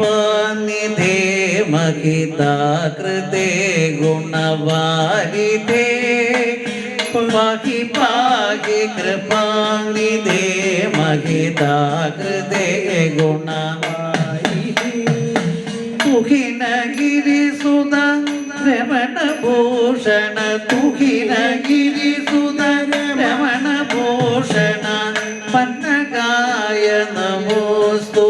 कृपानिधे महिता कृते गुणवारिधे महिपागे कृपानिधे महिता कृते गुणवारिधे तुहिनगिरिसुधा रमणभूषण तुहिनगिरिसुधा रमणभूषण पन्नगाय नमोऽस्तु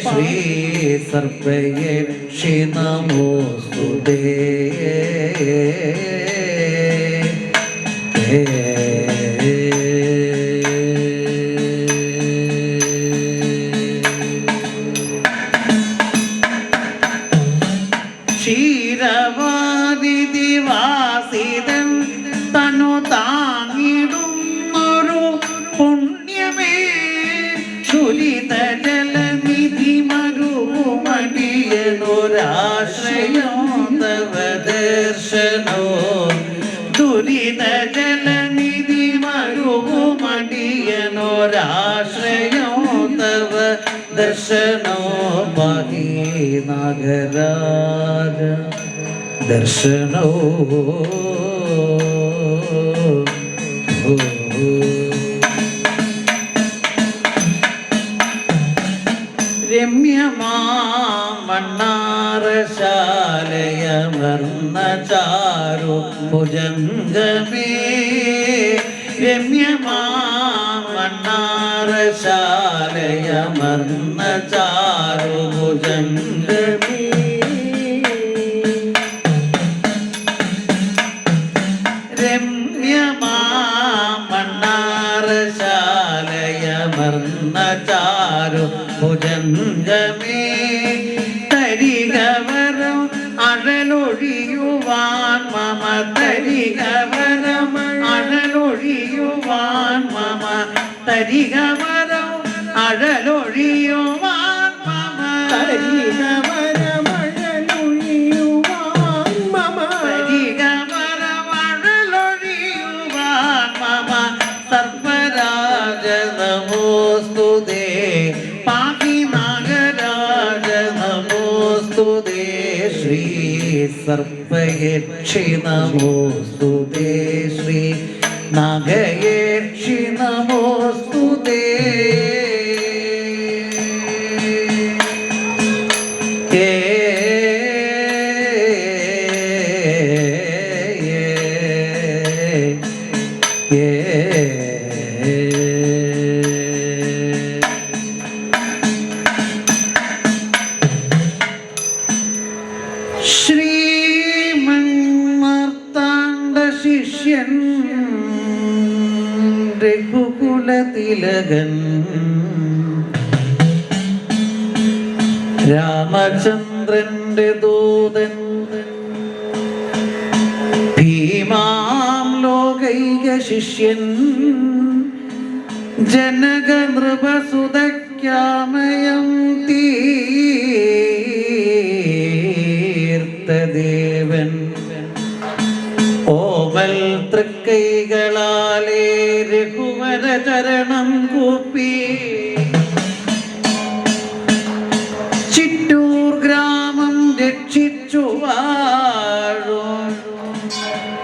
ശ്രീ സർപ്പയേ. ശ്രീ ക്ഷീരവാദിവാസിതൻ മരുമടിയനൊരാശ്രയം തവ ദർശനോ. നഗരാജ ദർശനോ രമ്യമാമണ്ണാറശാലയമർന്ന ചാരു ഭുജംഗമേ രമ്യമാമണ്ണാറശാലയമർന്ന ചാരു ഭുജംഗമേ രമ്യമാമണ്ണാറശാലയമർന്ന ചാരു ഭുജംഗമേ തരികവരം അഴലൊഴിയുവാൻ മമ. പരിഗമനമഴലൊഴിയുവാൻ മമ. സർപ്പരാജ നമോസ്തുതേ പാഹി നാഗരാജ നമോസ്തുതേ ശ്രീ സർപ്പയക്ഷി നമോസ്തുതേ ശ്രീ നാഗയക്ഷി നമോസ്തുതേ ശ്രീമന്മാർത്താണ്ഡ ശിഷ്യൻ രഘുകുലതിലകൻ. രാമചന്ദ്രന്റെ ദൂതൻ. ഭീമാം ലോകൈക ശിഷ്യൻ. ജനക നൃപസുതയ്ക്കാമയം തീർത്തദേവൻ രഘുവര ചരണം കൂപ്പി. ചിറ്റൂർ ഗ്രാമം രക്ഷിച്ചു വാഴും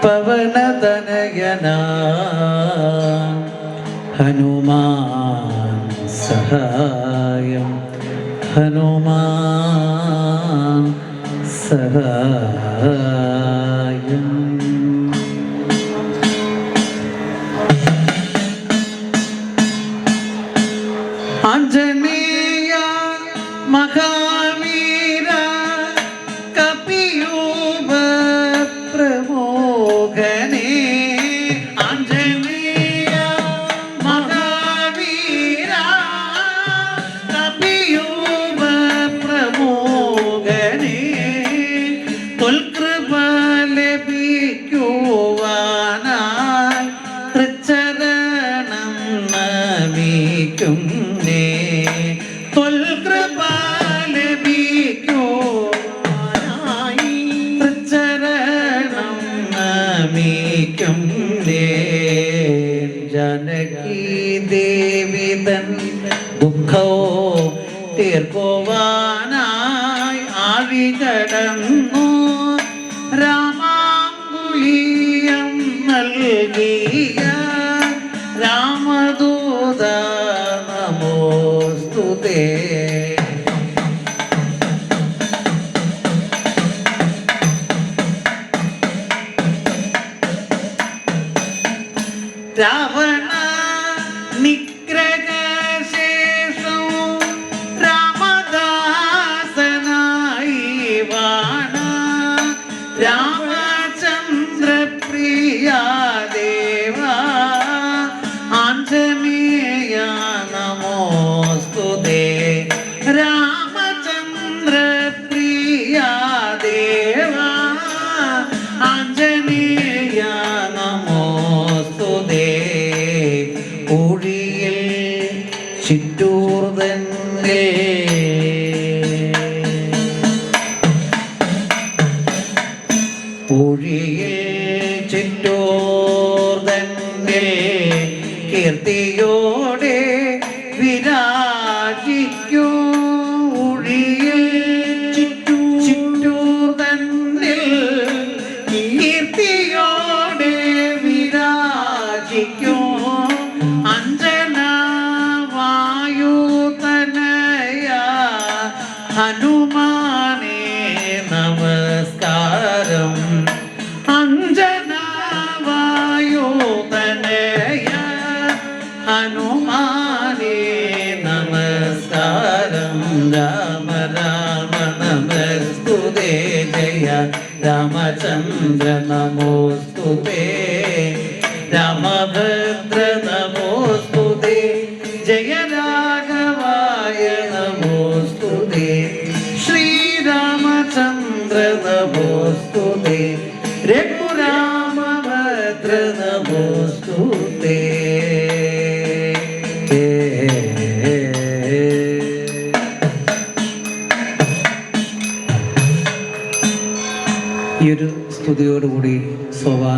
പവനതനയന ഹനുമാൻ സഹായം. ഹനുമാൻ സഹായം. മഹാവീര കപിയൂപ പ്രമോഹനേ ആഞ്ജനേയ മഹാവീര കപിയൂപ പ്രമോഹനേ തൊൽകൃപ ലഭിക്കുവാനായി തൃച്ചരണം നമിക്കും ജാനകി ദേവിതൻ ദുഃഖവും തീർക്കുവാനായി ആഴികടന്നു രാമാങ്കുലീയം നൽകിയ രാമദൂത നമോസ്തുതേ ചിറ്റൂർ തന്നെ പുഴിയിൽ ചിറ്റൂർ തന്നെ കീർത്തിയോടെ വിരാജിക്കൂ ഹനുമാനേ നമസ്കാരം. രാമ രാമ നമസ്തുതേ ജയ. രാമചന്ദ്ര നമോസ്തുതേ. രാമഭദ്ര നമോസ്തുതേ. ജയ രാഘവായ നമോസ്തുതേ. ശ്രീരാമചന്ദ്ര നമോസ്തുതേ. രഘുരാമഭദ്ര നമോസ്തുതേ. സ്തുതിയോടുകൂടി സോപാനം